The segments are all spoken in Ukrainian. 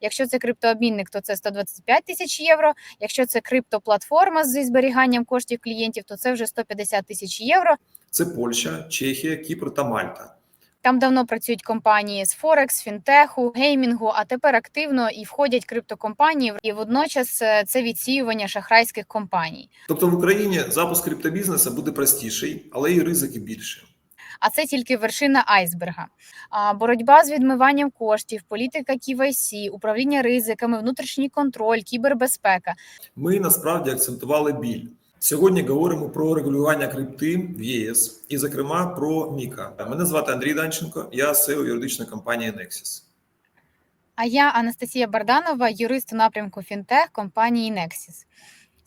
Якщо це криптообмінник, то це 125 тисяч євро. Якщо це криптоплатформа зі зберіганням коштів клієнтів, то це вже 150 тисяч євро. Це Польща, Чехія, Кіпр та Мальта. Там давно працюють компанії з Форекс, фінтеху, геймінгу, а тепер активно і входять криптокомпанії. І водночас е, це відсіювання шахрайських компаній. Тобто в Україні запуск криптобізнесу буде простіший, але і ризики більше. А це тільки вершина айсберга. Боротьба з відмиванням коштів, політика KYC, управління ризиками, внутрішній контроль, кібербезпека. Ми насправді акцентували біль. Сьогодні говоримо про регулювання крипти в ЄС і, зокрема, про Міка. Мене звати Андрій Данченко, я SEO юридичної компанії Nexus. А я Анастасія Барданова, юрист у напрямку фінтех компанії Nexus.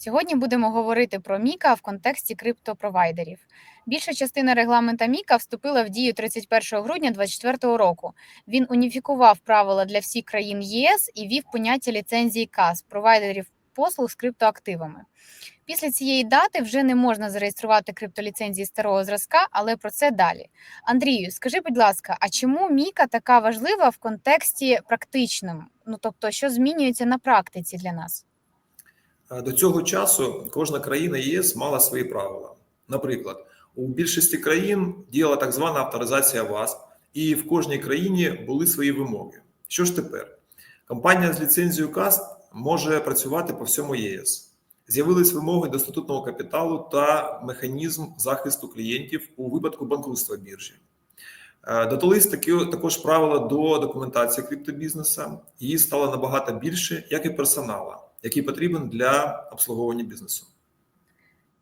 Сьогодні будемо говорити про Міка в контексті криптопровайдерів. Більша частина регламента Міка вступила в дію 31 грудня 2024 року. Він уніфікував правила для всіх країн ЄС і вів поняття ліцензії КАС провайдерів послуг з криптоактивами. Після цієї дати вже не можна зареєструвати криптоліцензії старого зразка, але про це далі. Андрію, скажи, будь ласка, а чому Міка така важлива в контексті практичному? Ну тобто, що змінюється на практиці для нас? До цього часу кожна країна ЄС мала свої правила. Наприклад, у більшості країн діяла так звана авторизація ВАСП, і в кожній країні були свої вимоги. Що ж тепер? Компанія з ліцензією КАСП може працювати по всьому ЄС. З'явились вимоги до статутного капіталу та механізм захисту клієнтів у випадку банкрутства біржі. Е, Додались такі також правила до документації криптобізнесу. Її стало набагато більше, як і персонала, який потрібен для обслуговування бізнесу.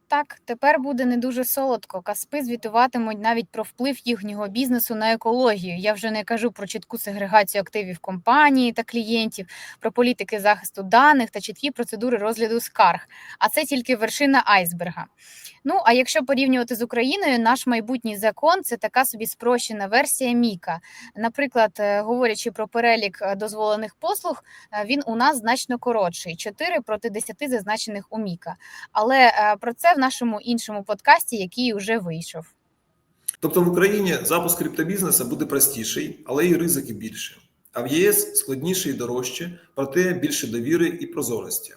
Так, тепер буде не дуже солодко. Каспи звітуватимуть навіть про вплив їхнього бізнесу на екологію. Я вже не кажу про чітку сегрегацію активів компанії та клієнтів, про політики захисту даних та чіткі процедури розгляду скарг. А це тільки вершина айсберга. Ну а якщо порівнювати з Україною, наш майбутній закон це така собі спрощена версія Міка. Наприклад, е, говорячи про перелік е, дозволених послуг, е, він у нас значно коротший 4 проти 10 зазначених у Міка. Але про це в нашому іншому подкасті, який вже вийшов. Тобто в Україні запуск криптобізнесу буде простіший, але і ризики більше. А в ЄС складніше і дорожче, проте більше довіри і прозорості.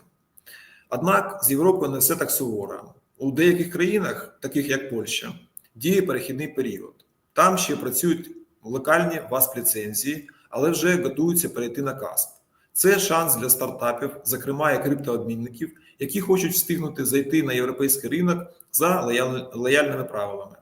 Однак з Європою не все так суворо. У деяких країнах, таких як Польща, діє перехідний період. Там ще працюють локальні ВАСП ліцензії, але вже готуються перейти на КАСП. Це шанс для стартапів, зокрема і криптообмінників, які хочуть встигнути зайти на європейський ринок за лояльними правилами.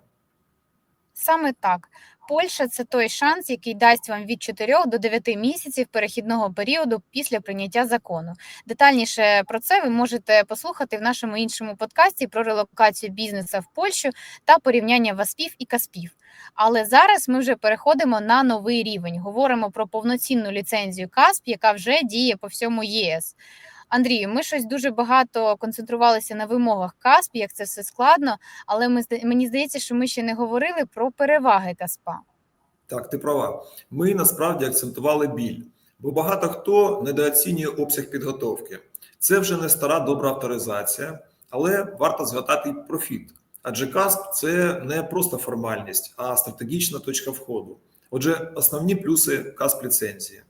Саме так. Польща це той шанс, який дасть вам від 4 до 9 місяців перехідного періоду після прийняття закону. Детальніше про це ви можете послухати в нашому іншому подкасті про релокацію бізнесу в Польщу та порівняння ВАСПів і КАСПів. Але зараз ми вже переходимо на новий рівень. Говоримо про повноцінну ліцензію КАСП, яка вже діє по всьому ЄС. Андрію, ми щось дуже багато концентрувалися на вимогах КАСП, як це все складно, але ми мені здається, що ми ще не говорили про переваги КАСПа. Так, ти права. Ми насправді акцентували біль, бо багато хто недооцінює обсяг підготовки. Це вже не стара добра авторизація, але варто згадати і профіт. Адже КАСП це не просто формальність, а стратегічна точка входу. Отже, основні плюси КАСП ліцензії.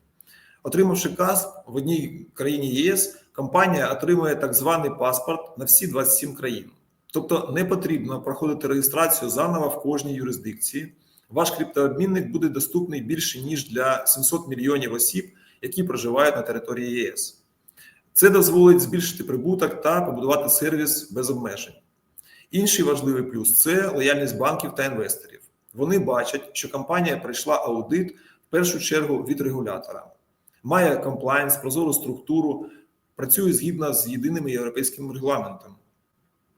Отримавши КАСП в одній країні ЄС, компанія отримує так званий паспорт на всі 27 країн. Тобто не потрібно проходити реєстрацію заново в кожній юрисдикції. Ваш криптообмінник буде доступний більше ніж для 700 мільйонів осіб, які проживають на території ЄС. Це дозволить збільшити прибуток та побудувати сервіс без обмежень. Інший важливий плюс це лояльність банків та інвесторів. Вони бачать, що компанія пройшла аудит в першу чергу від регулятора, має комплайнс, прозору структуру, працює згідно з єдиними європейськими регламентами.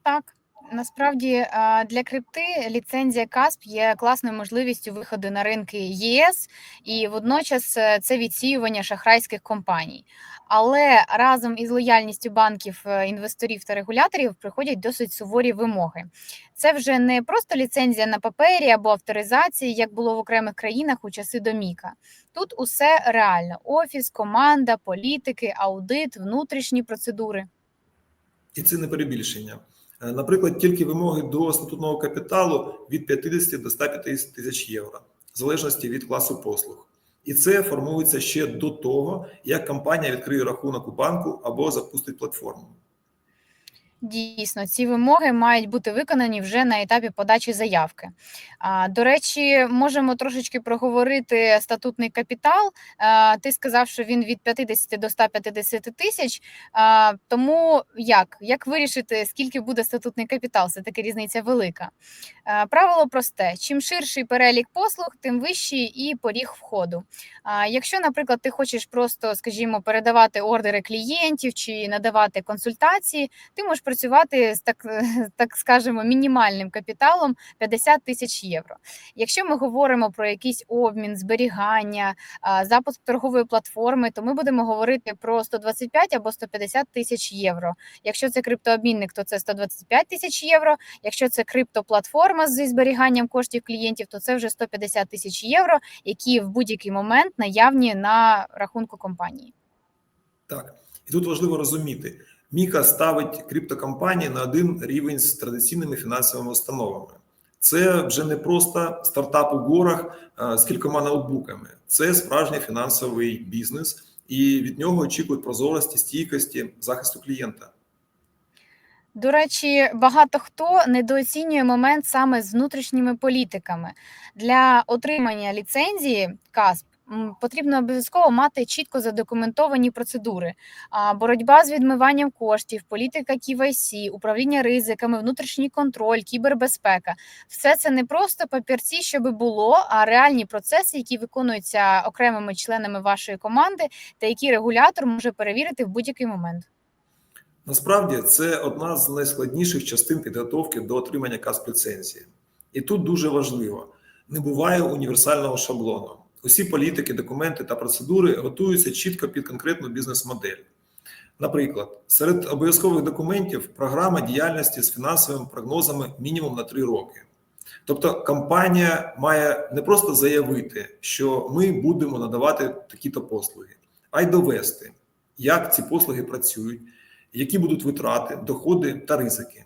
Так. Насправді для крипти ліцензія КАСП є класною можливістю виходу на ринки ЄС, і водночас е, це відсіювання шахрайських компаній. Але разом із лояльністю банків, е, інвесторів та регуляторів приходять досить суворі вимоги. Це вже не просто ліцензія на папері або авторизація, як було в окремих країнах у часи доміка. Тут усе реально: офіс, команда, політики, аудит, внутрішні процедури. І це не перебільшення. Наприклад, тільки вимоги до статутного капіталу від 50 до 150 тисяч євро, в залежності від класу послуг. І це формується ще до того, як компанія відкриє рахунок у банку або запустить платформу. Дійсно, ці вимоги мають бути виконані вже на етапі подачі заявки. До речі, можемо трошечки проговорити статутний капітал. Ти сказав, що він від 50 до 150 тисяч. Тому як? Як вирішити, скільки буде статутний капітал? Це таки різниця велика. Правило просте: чим ширший перелік послуг, тим вищий і поріг входу. Якщо, наприклад, ти хочеш просто, скажімо, передавати ордери клієнтів чи надавати консультації, ти можеш працювати з так, так скажемо, мінімальним капіталом 50 тисяч євро. Якщо ми говоримо про якийсь обмін, зберігання, запуск торгової платформи, то ми будемо говорити про 125 або 150 тисяч євро. Якщо це криптообмінник, то це 125 тисяч євро. Якщо це криптоплатформа зі зберіганням коштів клієнтів, то це вже 150 тисяч євро, які в будь-який момент наявні на рахунку компанії. Так, і тут важливо розуміти, Міка ставить криптокомпанії на один рівень з традиційними фінансовими установами. Це вже не просто стартап у горах з кількома ноутбуками. Це справжній фінансовий бізнес, і від нього очікують прозорості, стійкості, захисту клієнта. До речі, багато хто недооцінює момент саме з внутрішніми політиками. Для отримання ліцензії КАСП потрібно обов'язково мати чітко задокументовані процедури. Боротьба з відмиванням коштів, політика KYC, управління ризиками, внутрішній контроль, кібербезпека все це не просто папірці, щоби було, а реальні процеси, які виконуються окремими членами вашої команди, та які регулятор може перевірити в будь-який момент. Насправді це одна з найскладніших частин підготовки до отримання касп ліцензії. І тут дуже важливо: не буває універсального шаблону. Усі політики, документи та процедури готуються чітко під конкретну бізнес-модель. Наприклад, серед обов'язкових документів програма діяльності з фінансовими прогнозами мінімум на 3 роки. Тобто компанія має не просто заявити, що ми будемо надавати такі-то послуги, а й довести, як ці послуги працюють, які будуть витрати, доходи та ризики.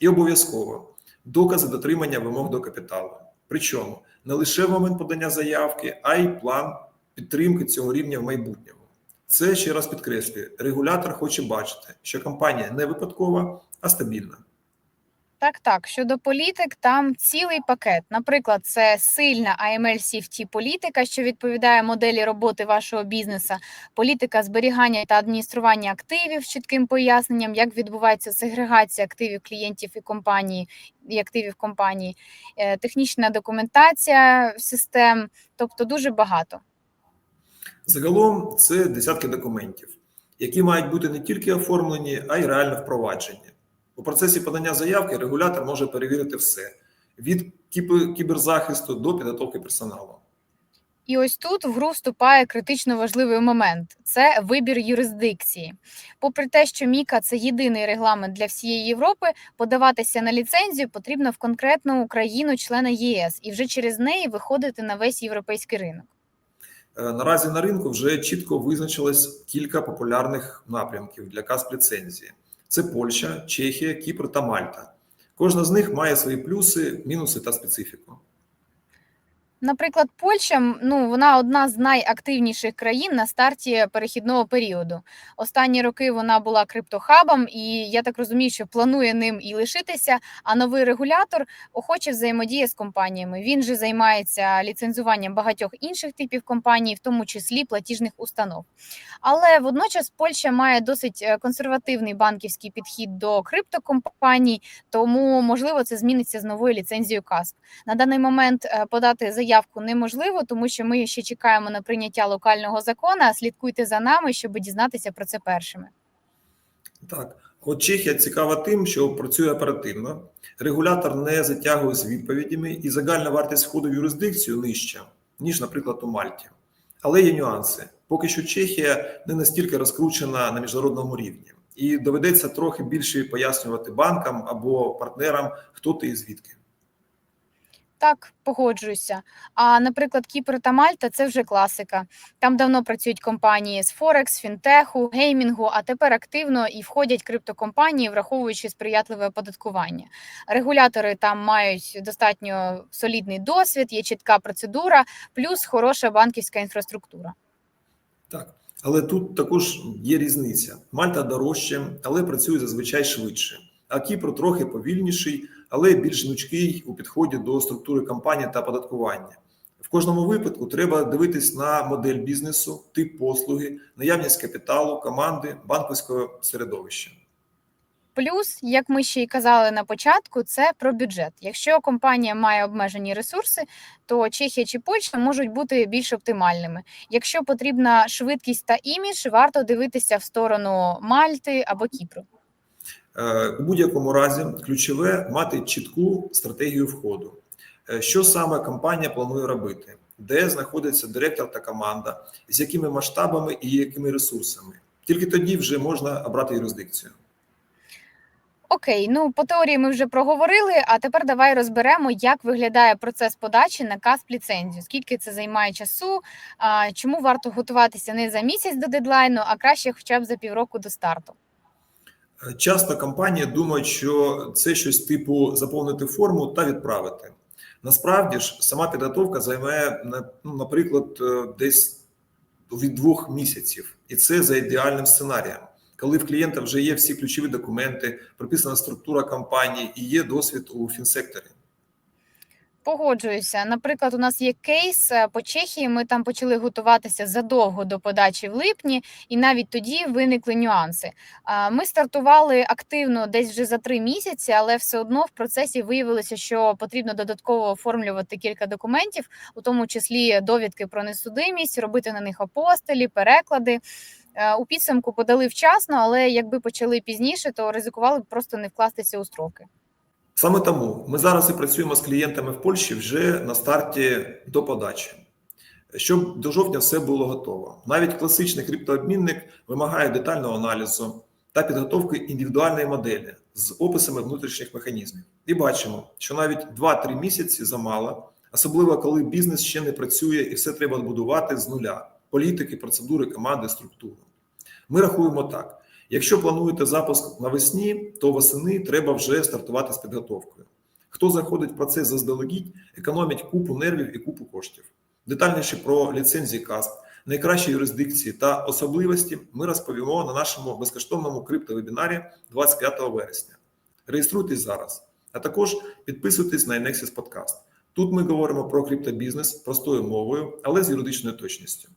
І обов'язково докази дотримання вимог до капіталу. Причому не лише в момент подання заявки, а й план підтримки цього рівня в майбутньому. Це ще раз підкреслює, регулятор хоче бачити, що компанія не випадкова, а стабільна. Так, так. Щодо політик, там цілий пакет. Наприклад, це сильна AML CFT політика, що відповідає моделі роботи вашого бізнесу, політика зберігання та адміністрування активів з чітким поясненням, як відбувається сегрегація активів клієнтів і компанії і активів компанії, е, технічна документація систем, тобто дуже багато. Загалом це десятки документів, які мають бути не тільки оформлені, а й реально впроваджені. У процесі подання заявки регулятор може перевірити все: від кібер- кіберзахисту до підготовки персоналу. І ось тут в гру вступає критично важливий момент це вибір юрисдикції. Попри те, що Міка це єдиний регламент для всієї Європи, подаватися на ліцензію потрібно в конкретну країну члена ЄС і вже через неї виходити на весь європейський ринок. Е, Наразі на ринку вже чітко визначилось кілька популярних напрямків для касп ліцензії: це Польща, Чехія, Кіпр та Мальта. Кожна з них має свої плюси, мінуси та специфіку. Наприклад, Польща ну вона одна з найактивніших країн на старті перехідного періоду. Останні роки вона була криптохабом, і я так розумію, що планує ним і лишитися. А новий регулятор охоче взаємодіє з компаніями. Він же займається ліцензуванням багатьох інших типів компаній, в тому числі платіжних установ. Але водночас Польща має досить е, консервативний банківський підхід до криптокомпаній, тому можливо це зміниться з новою ліцензією КАСП. На даний момент е, подати заявку неможливо, тому що ми ще чекаємо на прийняття локального закону. Слідкуйте за нами, щоб дізнатися про це першими. Так, от Чехія цікава тим, що працює оперативно, регулятор не затягує з відповідями, і загальна вартість входу в юрисдикцію нижча, ніж, наприклад, у Мальті. Але є нюанси. Поки що Чехія не настільки розкручена на міжнародному рівні, і доведеться трохи більше пояснювати банкам або партнерам, хто ти і звідки. Так, погоджуюся. А, наприклад, Кіпр та Мальта це вже класика. Там давно працюють компанії з Форекс, фінтеху, геймінгу, а тепер активно і входять криптокомпанії, враховуючи сприятливе оподаткування. Регулятори там мають достатньо солідний досвід, є чітка процедура, плюс хороша банківська інфраструктура. Так, але тут також є різниця. Мальта дорожче, але працює зазвичай швидше. А Кіпр трохи повільніший, але більш гнучкий у підході до структури компанії та податкування. В кожному випадку треба дивитись на модель бізнесу, тип послуги, наявність капіталу, команди, банківського середовища. Плюс, як ми ще й казали на початку, це про бюджет. Якщо компанія має обмежені ресурси, то Чехія чи Польща можуть бути більш оптимальними. Якщо потрібна швидкість та імідж, варто дивитися в сторону Мальти або Кіпру. Е, У будь-якому разі ключове мати чітку стратегію входу. Е, Що саме компанія планує робити, де знаходиться директор та команда, з якими масштабами і якими ресурсами. Тільки тоді вже можна обрати юрисдикцію. Окей, ну по теорії ми вже проговорили. А тепер давай розберемо, як виглядає процес подачі на касп ліцензію, скільки це займає часу, чому варто готуватися не за місяць до дедлайну, а краще хоча б за півроку до старту. Часто компанії думають, що це щось типу заповнити форму та відправити. Насправді ж, сама підготовка займає, ну, наприклад, е, десь від двох місяців, і це за ідеальним сценарієм, коли в клієнта вже є всі ключові документи, прописана структура компанії і є досвід у фінсекторі. Погоджуюся. Наприклад, у нас є кейс е, по Чехії. Ми там почали готуватися задовго до подачі в липні, і навіть тоді виникли нюанси. Ми стартували активно десь вже за три місяці, але все одно в процесі виявилося, що потрібно додатково оформлювати кілька документів, у тому числі довідки про несудимість, робити на них апостилі, переклади. Е, У підсумку подали вчасно, але якби почали пізніше, то ризикували б просто не вкластися у строки. Саме тому ми зараз і працюємо з клієнтами в Польщі вже на старті до подачі, щоб до жовтня все було готово. Навіть класичний криптообмінник вимагає детального аналізу та підготовки індивідуальної моделі з описами внутрішніх механізмів. І бачимо, що навіть 2-3 місяці замало, особливо коли бізнес ще не працює і все треба будувати з нуля: політики, процедури, команди, структуру. Ми рахуємо так. Якщо плануєте запуск навесні, то восени треба вже стартувати з підготовкою. Хто заходить в процес заздалегідь, економить купу нервів і купу коштів. Детальніше про ліцензії КАСП, найкращі юрисдикції та особливості ми розповімо на нашому безкоштовному криптовебінарі 25 вересня. Реєструйтесь зараз, а також підписуйтесь на Inexis Podcast. Тут ми говоримо про криптобізнес простою мовою, але з юридичною точністю.